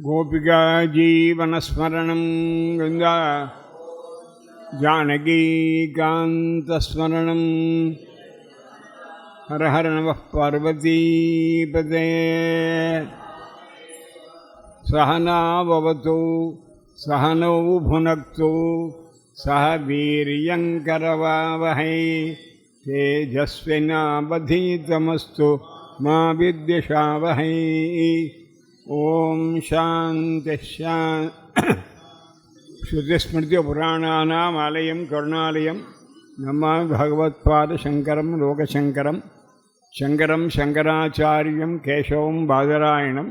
गोपिका जीवनस्मरणं गङ्गा। जानकीकान्तस्मरणं हर हर नमः पार्वतीपते सहनावतु सहनौ भुनक्तु, सह वीर्यङ्करवावहै। तेजस्विनावधीतमस्तु, मा विद्विषावहै ॐ शान्तिशा श्रुतिस्मृतिपुराणानाम् आलयं करुणालयं नमामि भगवत्पादशङ्करं लोकशङ्करं शङ्करं शङ्कराचार्यं केशवं बादरायणं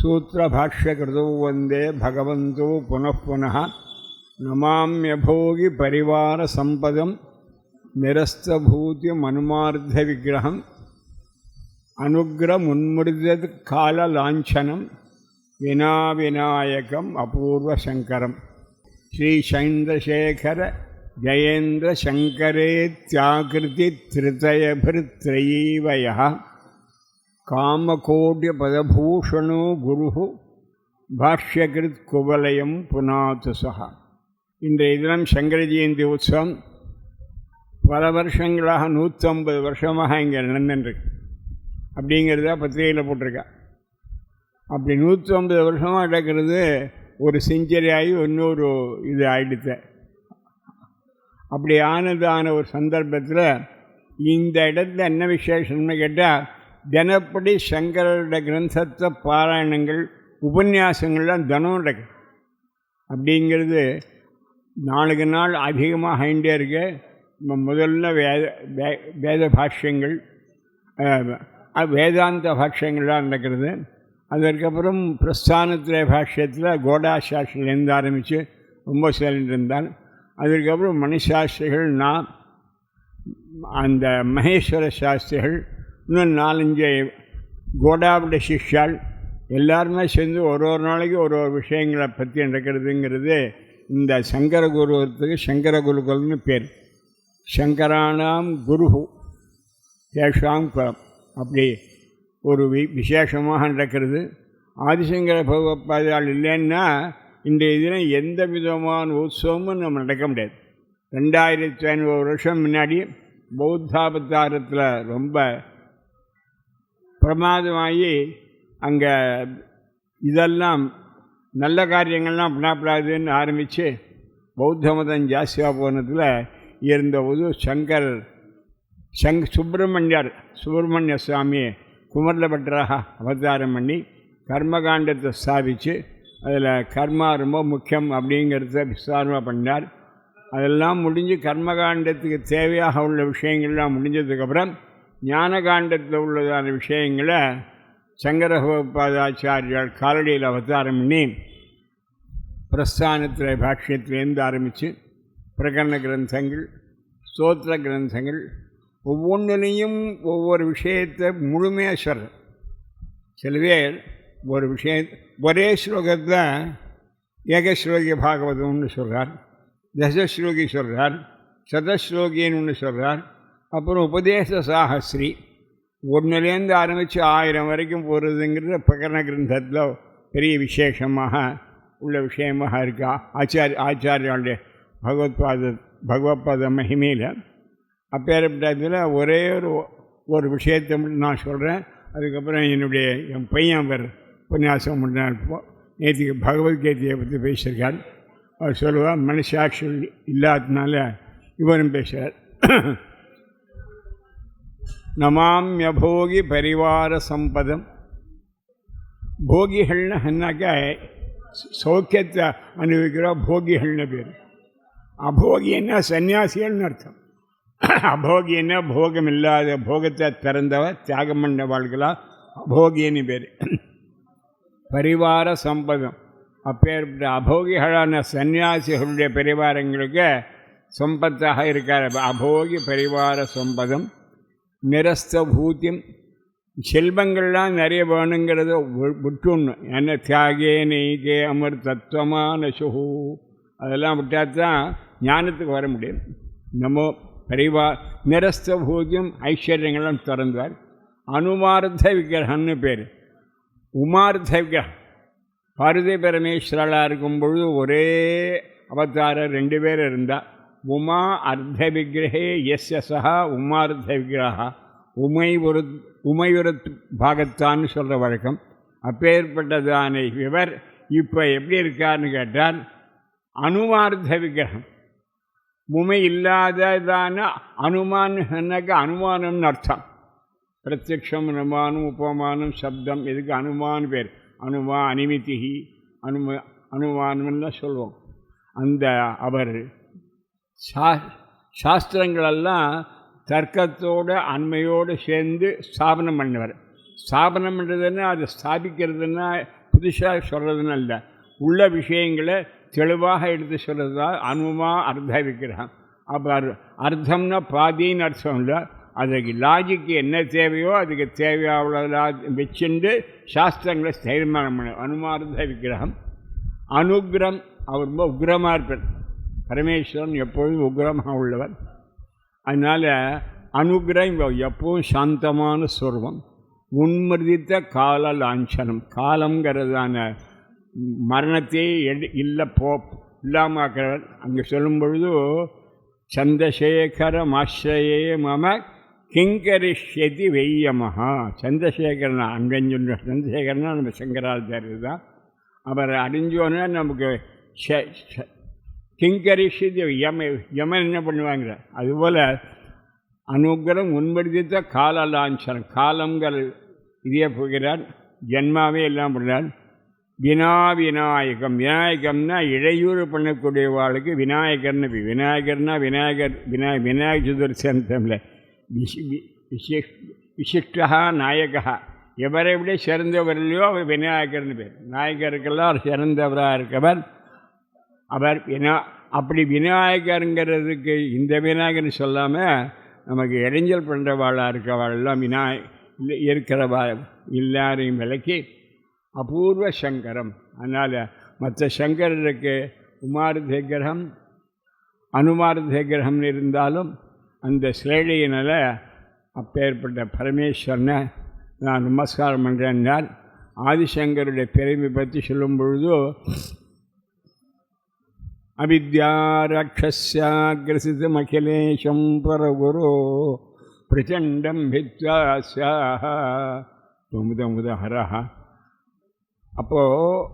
सूत्रभाष्यकृतौ वन्दे भगवन्तौ पुनः पुनः नमाम्यभोगिपरिवारसम्पदं அனுகிரமுன்முடிதது கால லாஞ்சனம் வினா விநாயகம் அபூர்வ சங்கரம். ஸ்ரீ சைந்திரசேகர ஜெயேந்திர சங்கரே தியாகிருதி திருதயபிருத்ரயீவய காமகோட்யபதபூஷணோ குரு பாஷ்யகிருத் குவலயம் புனாத்து சகா இன்றைய தினம் சங்கர ஜெயந்தி உற்சவம். பல வருஷங்களாக நூற்றம்பது வருஷமாக இங்கே நடந்துருக்கு அப்படிங்கிறத பத்திரிகையில் போட்டிருக்கா. அப்படி நூற்றம்பது வருஷமாக நடக்கிறது ஒரு செஞ்சுரி ஆகி இன்னொரு இது ஆயிடுத்த அப்படி ஆனதான ஒரு சந்தர்ப்பத்தில் இந்த இடத்துல என்ன விசேஷம்னு கேட்டால் தினப்படி சங்கரோட கிரந்தத்தை பாராயணங்கள் உபன்யாசங்கள்லாம் தினம் நடக்குது. அப்படிங்கிறது நாளுக்கு நாள் அதிகமாக ஆகிட்டே இருக்கு. முதல்ல வேத வே வேத பாஷ்யங்கள் வேதாந்த பாஷ்யங்கள்லாம் நடக்கிறது. அதற்கப்புறம் பிரஸ்தானத்தில் பாஷ்யத்தில் கோடாசாஸ்திரிலேருந்து ஆரம்பித்து ரொம்ப சொல்லிட்டு இருந்தால் அதற்கப்புறம் மணிசாஸ்திரிகள் நான் அந்த மகேஸ்வர சாஸ்திரிகள் இன்னும் நாலஞ்சு கோடாவுடைய சிஷ்யால் எல்லாருமே சேர்ந்து ஒரு ஒரு நாளைக்கு ஒரு ஒரு விஷயங்களை பற்றி நடக்கிறதுங்கிறது இந்த சங்கர குருவத்துக்கு சங்கர குருகுல்னு பேர். சங்கரானாம் குரு தேஷாம் குலம். அப்படி ஒரு வி விசேஷமாக நடக்கிறது. ஆதிசங்கர பகவத்பாதால் இல்லைன்னா இன்றைய தினம் எந்த விதமான உற்சவமும் நம்ம நடக்க முடியாது. ரெண்டாயிரத்தி ஐநூறு வருஷம் முன்னாடி பௌத்தாபத்தாரத்தில் ரொம்ப பிரமாதமாகி அங்கே இதெல்லாம் நல்ல காரியங்கள்லாம் பண்ணப்படாதுன்னு ஆரம்பித்து பௌத்த மதம் ஜாஸ்தியாக போனதில் இருந்தபோது சங்கர் சங் சுப்பிரமணியர் சுப்பிரமணிய சுவாமியை குமரலபட்டராக அவதாரம் பண்ணி கர்மகாண்டத்தை ஸ்தாபித்து அதில் கர்மா ரொம்ப முக்கியம் அப்படிங்கிறத விசாரமாக பண்ணார். அதெல்லாம் முடிஞ்சு கர்மகாண்டத்துக்கு தேவையாக உள்ள விஷயங்கள்லாம் முடிஞ்சதுக்கப்புறம் ஞானகாண்டத்தில் உள்ளதான விஷயங்களை சங்கரகோபாதாச்சாரியால் காலடியில் அவதாரம் பண்ணி பிரஸ்தானத்தில் பாஷ்யத்திலேருந்து ஆரம்பித்து பிரகரண கிரந்தங்கள் ஸ்தோத்திர கிரந்தங்கள் ஒவ்வொன்றிலையும் ஒவ்வொரு விஷயத்தை முழுமையாக சொல்கிற சில பேர் ஒரு விஷய ஒரே ஸ்லோகத்தை ஏகஸ்லோகி பாகவதம்னு சொல்கிறார் தசஸ்லோகி சொல்கிறார் சதஸ்லோகின்னு ஒன்று சொல்கிறார் அப்புறம் உபதேச சாகஸ்ரீ. ஒன்றுலேருந்து ஆரம்பித்து ஆயிரம் வரைக்கும் போகிறதுங்கிறது பிரகரண கிரந்தத்தில் பெரிய விசேஷமாக உள்ள விஷயமாக இருக்கா. ஆச்சாரிய ஆச்சாரியாளுடைய பகவத்பாத பகவத்பாத மகிமையில். அப்பேற்பட்டதில் ஒரே ஒரு ஒரு விஷயத்தை மட்டும் நான் சொல்கிறேன் அதுக்கப்புறம் என்னுடைய என் பையன் அவர் உபன்யாசம் பண்ணார் நேற்றுக்கு பகவத்கீதையை பற்றி பேசியிருக்கார். அவர் சொல்லுவார் மனசாட்சி இல்லாததுனால இவரும் பேசுகிறார் நமாமியபோகி பரிவார சம்பதம். போகிகள்னு என்னாக்கா சௌக்கியத்தை அனுபவிக்கிற போகிகள்னு பேர். அபோகின்னா சன்னியாசிகள்னு அர்த்தம். அபோகின்னா போகம் இல்லாத போகத்தை திறந்தவர் தியாகம் பண்ண வாழ்களா அபோகின்னு பேர். பரிவார சம்பதம். அப்பேற்பட்ட அபோகிகளான சன்னியாசிகளுடைய பரிவாரங்களுக்கு சம்பத்தாக இருக்கார். அபோகி பரிவார சம்பதம். நிரஸ்த பூத்தியம். செல்வங்கள்லாம் நிறைய வேணுங்கிறத விட்டுணும் என்ன தியாகே நெய்கே அமர் தத்துவமான சுகு அதெல்லாம் விட்டால் தான் ஞானத்துக்கு வர முடியும். நம்ம பெரியவா நிரஸ்த பூஜ்யம் ஐஸ்வர்யங்களும் திறந்தார். அனுமார்த்த விக்கிரகம்னு பேர். உமார்த்த விக்கிரகம். பாரதி பரமேஸ்வரலாக இருக்கும் பொழுது ஒரே அவதாரம் ரெண்டு பேர் இருந்தால் உமா அர்த்த விக்கிரகே எஸ் சஹா உமார்த்த விக்கிரகா. உமை ஒரு உமையுர பாகத்தான்னு சொல்கிற வழக்கம். அப்பேற்பட்டதான இவர் இப்போ எப்படி இருக்கார்னு கேட்டால் அனுமார்த்த விக்கிரகம். உமை இல்லாததான அனுமான் அனுமானம்னு அர்த்தம் பிரத்யக்ஷம் அனுமானம் உபமானம் சப்தம் இதுக்கு அனுமான் பேர் அனுமா அனிமித்திகி அனும அனுமானம்னு சொல்லுவோம் அந்த அவர் சா சாஸ்திரங்களெல்லாம் தர்க்கத்தோடு அண்மையோடு சேர்ந்து ஸ்தாபனம் பண்ணவர் ஸ்தாபனம் பண்ணுறதுன்னா அதை ஸ்தாபிக்கிறதுன்னா புதுசாக சொல்கிறதுன்னு இல்லை உள்ள விஷயங்களை தெளிவாக எடுத்து சொல்கிறது தான் அனுமா அர்த்த விக்கிரகம் அப்போ அர்- அர்த்தம்னா பாதின்னு அர்த்தம் இல்லை. அதுக்கு லாஜிக்கு என்ன தேவையோ அதுக்கு தேவையாவுள்ளதா வச்சுண்டு சாஸ்திரங்களை தீர்மானம் பண்ண அனுமார்த்த விக்கிரகம் அனுகிரம் அவர் ரொம்ப உக்ரமாக இருப்பார். பரமேஸ்வரன் எப்பொழுதும் உக்ரமாக உள்ளவர். அதனால் அனுகிரம் எப்பவும் சாந்தமான சொருவம் உன்மர்தித்த கால லாஞ்சனம். காலங்கிறதான மரணத்தை எடு இல்லை போ இல்லாமாக்கிறவர் அங்கே சொல்லும் பொழுது சந்திரசேகர மாஸ்ரயே மம கிங்கரிஷ்யதி வெய்யமஹா. சந்திரசேகரனா அங்கன்னு சொல்ற சந்திரசேகரனா நம்ம சங்கராச்சாரியர் தான். அவர் அறிஞ்சோன்னே நமக்கு ச- யம யமன் என்ன பண்ணுவாங்க? அதுபோல் அனுகிரம் உன்மடித்த கால லாஞ்சனம் காலங்கள் இதே போகிறார். ஜென்மாவே எல்லாம் பண்ணுறார் வினா விநாயகம் விநாயகம்னா இடையூறு பண்ணக்கூடியவாளுக்கு விநாயகர்னு விநாயகர்னா விநாயகர் வினா விநாயக சதுர்த்தமில் தமிழ் வி- விசிஷ் விசிஷ்டா நாயகா எவரை விட சிறந்தவர் இல்லையோ அவர் விநாயகர்னு பேர். நாயகருக்கெல்லாம் அவர் சிறந்தவராக இருக்கவர். அவர் வினா அப்படி விநாயகருங்கிறதுக்கு இந்த விநாயகர்னு சொல்லாமல் நமக்கு இடைஞ்சல் பண்ணுறவாளாக இருக்கவாளெல்லாம் விநாய இல்லை இருக்கிறவா எல்லாரையும் விளக்கி அபூர்வ சங்கரம் அதனால் மற்ற சங்கரருக்கு உமார்தே கிரகம் அனுமார்தே கிரகம்னு இருந்தாலும் அந்த சிலேடையினால் அப்பேற்பட்ட பரமேஸ்வரனை நான் நமஸ்காரம் பண்ணுறேன்னால் ஆதிசங்கருடைய பெருமை பற்றி சொல்லும் பொழுது அவித்யாராட்சஸ்யாகிரசிதமகிலேஷம் பரகுரோ பிரச்சண்டம் வித்வாசியா முத முத ஹரஹா அப்போது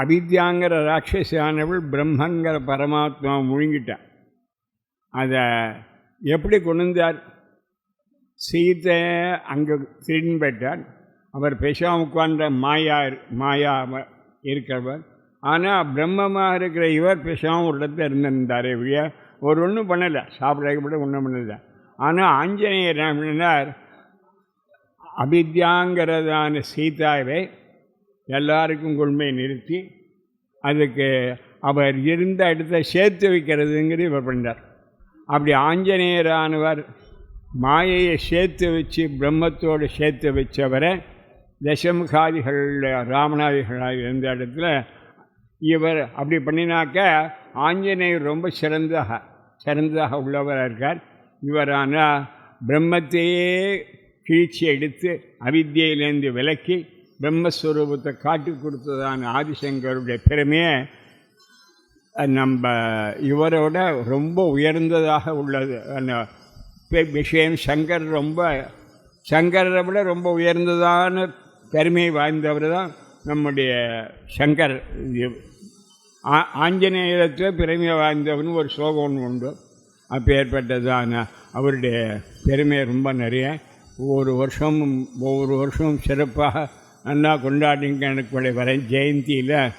அவித்யாங்கிற ராட்சசியானவள் பிரம்மங்கிற பரமாத்மா முழுங்கிட்டான் அதை எப்படி கொண்டு வந்தார் அங்கே திரும்பி அவர் பேசாம உட்கார்ந்த மாயா மாயா இருக்கிறவர். ஆனால் பிரம்மமாக இருக்கிற இவர் பெஷாவும் ஒரு இடத்துல இருந்திருந்தாரே ஒரு ஒன்றும் பண்ணலை. சாப்பிட கூட ஒன்றும் பண்ணல. ஆனால் ஆஞ்சநேயர் என்ன பண்ணினார்? அபித்யாங்கிறதான சீதாவை எல்லாருக்கும் கொள்மையை நிறுத்தி அதுக்கு அவர் இருந்த இடத்த சேர்த்து வைக்கிறதுங்கிறது இவர் பண்ணார் அப்படி ஆஞ்சநேயரானவர் மாயையை சேர்த்து வச்சு பிரம்மத்தோடு சேர்த்து வச்சவரை தசமுகாதிகள் ராமநாதிகளாக இருந்த இடத்துல இவர் அப்படி பண்ணினாக்க ஆஞ்சநேயர் ரொம்ப சிறந்ததாக சிறந்ததாக உள்ளவராக இருக்கார். இவரான பிரம்மத்தையே கிழிச்சி எடுத்து அவித்தியிலேருந்து விலக்கி பிரம்மஸ்வரூபத்தை காட்டி கொடுத்ததான ஆதிசங்கருடைய பெருமையை நம்ம இவரோட ரொம்ப உயர்ந்ததாக உள்ளது. அந்த விஷயம் சங்கர் ரொம்ப சங்கரை விட ரொம்ப உயர்ந்ததான பெருமை வாய்ந்தவர் தான் நம்முடைய சங்கர். ஆ- ஆஞ்சநேயத்தை பெருமை வாய்ந்தவன் ஒரு ஸ்லோகம் ஒன்று உண்டு. அப்போ ஏற்பட்டதான அவருடைய பெருமை ரொம்ப நிறைய. ஒவ்வொரு வருஷமும் ஒவ்வொரு வருஷமும் சிறப்பாக அண்ணா கொண்டாடிங்க எனக்கு வரேன். ஜெயந்தியில்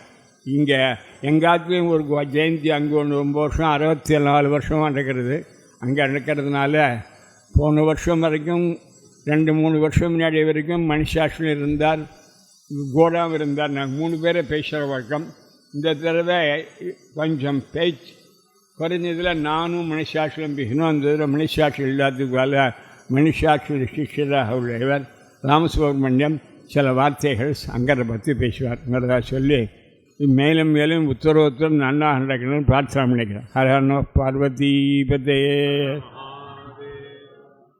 இங்கே எங்காத்துலேயும் ஒரு கோ- ஜெயந்தி அங்கே ஒன்று ரொம்ப வருஷம் அறுபத்தி நாலு வருஷமாக நடக்கிறது. அங்கே நடக்கிறதுனால போன வருஷம் வரைக்கும் ரெண்டு மூணு வருஷம் முன்னாடி வரைக்கும் மனுஷாஷ்டம் இருந்தார் கோடாம் இருந்தார். நாங்கள் மூணு பேரை பேசுகிற வழக்கம். இந்த தடவை கொஞ்சம் பேச்சு குறைஞ்சதில் நானும் மனுஷாட்சியம் பேசணும் அந்த இதில் மனுஷாட்சி இல்லாததுக்கால மனுஷாட்சி சிஷ்யராக உள்ளவர். ராமசுப்ரமணியம் சில வார்த்தைகள் சங்கரை பற்றி பேசுவார்ங்கிறதா சொல்லி மேலும் மேலும் உத்தரவுத்தரம் நன்னா நடக்கணும்னு பிரார்த்தனை பண்ணிக்கிறேன். ஹரணோ பார்வதி பதே.